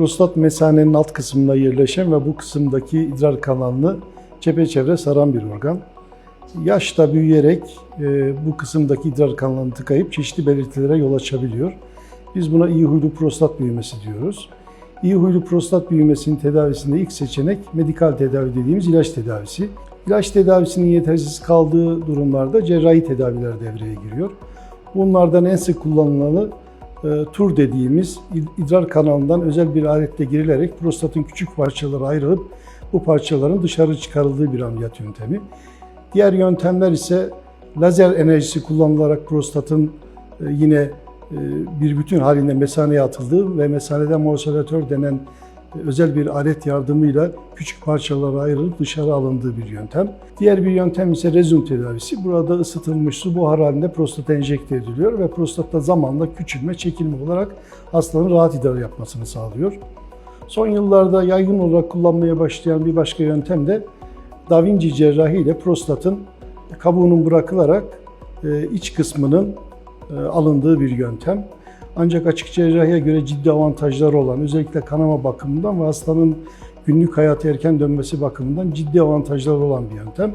Prostat mesanenin alt kısmında yerleşen ve bu kısımdaki idrar kanalını çepeçevre saran bir organ. Yaşta büyüyerek e, bu kısımdaki idrar kanalını tıkayıp çeşitli belirtilere yol açabiliyor. Biz buna iyi huylu prostat büyümesi diyoruz. İyi huylu prostat büyümesinin tedavisinde ilk seçenek medikal tedavi dediğimiz ilaç tedavisi. İlaç tedavisinin yetersiz kaldığı durumlarda cerrahi tedaviler devreye giriyor. Bunlardan en sık kullanılanı tur dediğimiz id- idrar kanalından özel bir aletle girilerek prostatın küçük parçalara ayrılıp bu parçaların dışarı çıkarıldığı bir ameliyat yöntemi. Diğer yöntemler ise lazer enerjisi kullanılarak prostatın e, yine e, bir bütün halinde mesaneye atıldığı ve mesaneden morsalatör denen e, özel bir alet yardımıyla küçük parçalara ayrılıp dışarı alındığı bir yöntem. Diğer bir yöntem ise rezum tedavisi. Burada ısıtılmış su buhar halinde prostata enjekte ediliyor ve prostatta zamanla küçülme, çekilme olarak hastanın rahat idare yapmasını sağlıyor. Son yıllarda yaygın olarak kullanmaya başlayan bir başka yöntem de Da Vinci cerrahi ile prostatın kabuğunun bırakılarak e, iç kısmının e, alındığı bir yöntem. Ancak açık cerrahiye göre ciddi avantajları olan, özellikle kanama bakımından ve hastanın günlük hayata erken dönmesi bakımından ciddi avantajları olan bir yöntem.